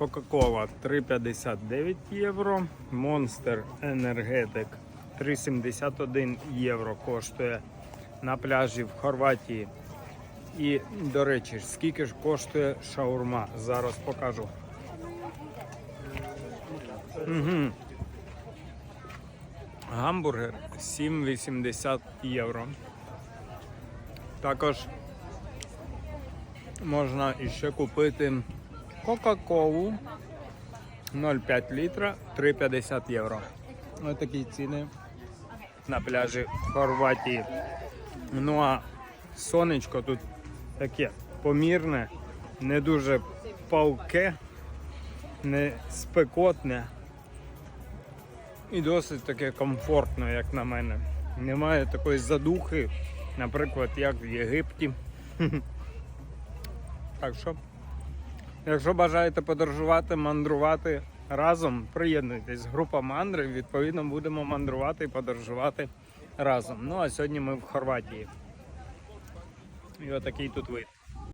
Кока-Кола 3,59 євро. Monster Energetic 3,71 євро коштує на пляжі в Хорватії. І, до речі, скільки ж коштує шаурма? Зараз покажу. Угу. Гамбургер 7,80 євро. Також можна іще купити Кока-Колу 0,5 літра 3,50 євро. Ось такі ціни на пляжі Хорватії. Ну а сонечко тут таке помірне, не дуже палке, не спекотне і досить таке комфортно, як на мене. Немає такої задухи, наприклад, як в Єгипті. Так що, якщо бажаєте подорожувати, мандрувати разом, приєднуйтесь. Група мандри, відповідно, будемо мандрувати і подорожувати разом. Ну а сьогодні ми в Хорватії. І отакий тут вид.